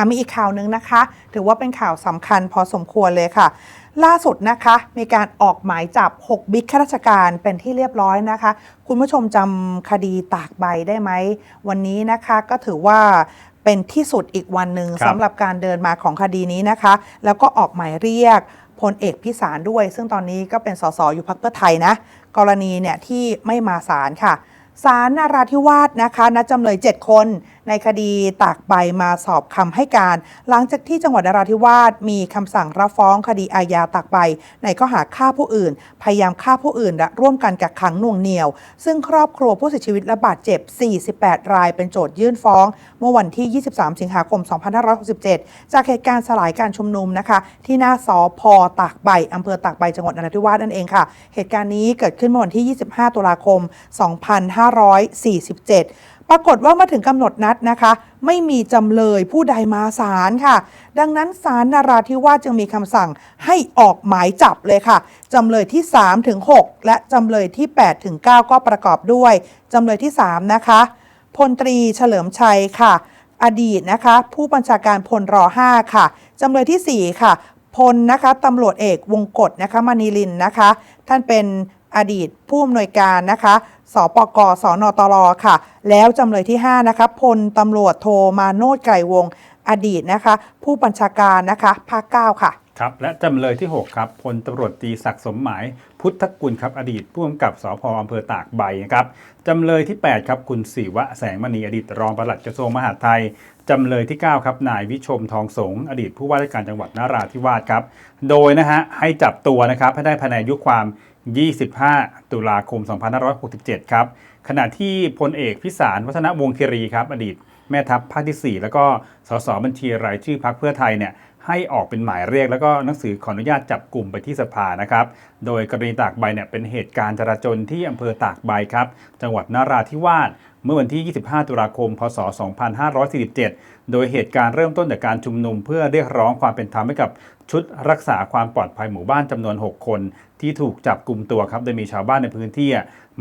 อะมีอีกข่าวหนึ่งนะคะ ถือว่าเป็นข่าวสำคัญพอสมควรเลยค่ะ ล่าสุดนะคะ มีการออกหมายจับ 6 บิ๊กข้าราชการเป็นที่เรียบร้อยนะคะ คุณผู้ชมจำคดีตากใบได้ไหม วันนี้นะคะก็ถือว่าเป็นที่สุดอีกวันหนึ่งครับสำหรับการเดินมาของคดีนี้นะคะ แล้วก็ออกหมายเรียกพลเอกพิสารด้วย ซึ่งตอนนี้ก็เป็นสสอยู่พักเพื่อไทยนะ กรณีเนี่ยที่ไม่มาศาลค่ะศาลนาราธิวาสนะคะนัดจำเลย 7 คนในคดีตากใบมาสอบคำให้การ หลังจากที่จังหวัดนราธิวาสมีคำสั่งรับฟ้องคดีอาญาตากใบ ในข้อหาฆ่าผู้อื่น พยายามฆ่าผู้อื่นและร่วมกันกักขังหน่วงเหนี่ยว ซึ่งครอบครัวผู้เสียชีวิตและบาดเจ็บ 48 รายเป็นโจทยื่นฟ้อง เมื่อวันที่ 23 สิงหาคม 2567 จากเหตุการณ์สลายการชุมนุมนะคะ ที่หน้าสอพอตากใบอำเภอตากใบจังหวัดนราธิวาสนั่นเองค่ะ เหตุการณ์นี้เกิดขึ้นเมื่อวันที่ 25 ตุลาคม 2547 ปรากฏว่ามาถึงกำหนดนัดนะคะ ไม่มีจำเลยผู้ใดมาศาลค่ะ ดังนั้นศาลนาราธิวาสจึงมีคำสั่งให้ออกหมายจับเลยค่ะจำเลยที่3ถึง6และจำเลยที่8ถึง9ก็ประกอบด้วยจำเลยที่ 3 นะคะพลตรีเฉลิมชัยค่ะ อดีตนะคะ ผู้บัญชาการพลร5ค่ะจำเลยทีสี่4 ค่ะพลนะคะตำรวจเอกวงกฎนะคะมณีลินนะคะ ท่านเป็น อดีตผู้อำนวยการนะคะสปกสนตรค่ะ แล้วจำเลยที่ 5 นะคะพลตำรวจโทมาโนดไกรวง อดีตนะคะ ผู้บัญชาการนะคะภาค 9 ค่ะครับและจำเลยที่ 6 ครับพลตำรวจตีศักดิ์สมหมาย พุทธกุลครับอดีตผู้กำกับสพอำเภอตากใบนะครับจำเลยที่ 8 ครับคุณศิวะแสงมณีอดีตรองปลัดกระทรวงมหาดไทยจำเลยที่ 9 ครับนายวิชมทองสงฆ์อดีตผู้ว่าราชการจังหวัดนราธิวาสครับโดยนะฮะให้จับตัวนะครับให้ได้ภายในอายุความ 25 ตุลาคม 2567 ครับ ขณะที่พลเอกพิสารวัฒนวงศ์คีรีครับ อดีตแม่ทัพภาคที่ 4 แล้วก็สสบัญชีรายชื่อพักเพื่อไทยเนี่ยให้ออกเป็นหมายเรียก แล้วก็หนังสือขออนุญาตจับกลุ่มไปที่สภานะครับ โดยกรณีตากใบเนี่ยเป็นเหตุการณ์จราจนที่อำเภอตากใบครับ จังหวัดนราธิวาส เมื่อวันที่ 25 ตุลาคม พศ 2547 โดยเหตุการณ์เริ่มต้นจากการชุมนุม เพื่อเรียกร้องความเป็นธรรมให้กับชุดรักษาความปลอดภัยหมู่บ้านจำนวน 6 คน ที่ถูกจับกลุ่มตัวครับโดยมีชาวบ้านในพื้นที่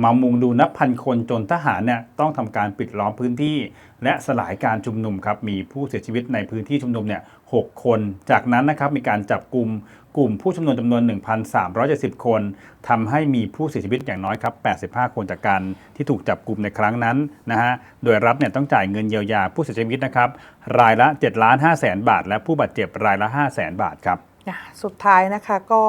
มามุงดูนับพันคนจนทหารเนี่ยต้องทำการปิดล้อมพื้นที่ และสลายการชุมนุมครับมีผู้เสียชีวิตในพื้นที่ชุมนุมเนี่ย6คน จากนั้นนะครับมีการจับกลุ่มกลุ่มผู้ชุมนุมจำนวน 1,370 คนทำให้มีผู้เสียชีวิตอย่างน้อยครับ 85 คนจากการที่ถูกจับกลุ่มในครั้งนั้นนะฮะ โดยรัฐเนี่ยต้องจ่ายเงินเยียวยาผู้เสียชีวิตนะครับรายละ7ล้าน5แสนบาท และผู้บาดเจ็บรายละ5แสนบาทครับอะสุดท้ายนะคะก็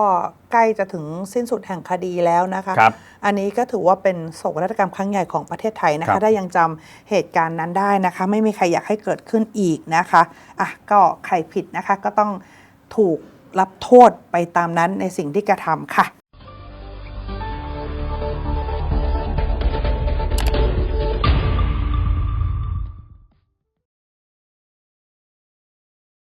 ใกล้จะถึงสิ้นสุดแห่งคดีแล้วนะคะครับอันนี้ก็ถือว่าเป็นโศกนาฏกรรมครั้งใหญ่ของประเทศไทยนะครัคะบถ้ายังจำเหตุการณ์นั้นได้นะคะ ไม่มีใครอยากให้เกิดขึ้นอีกนะคะ อะก็ใครผิดนะคะก็ต้องถูก รับโทษไปตามนั้นในสิ่งที่กระทำค่ะ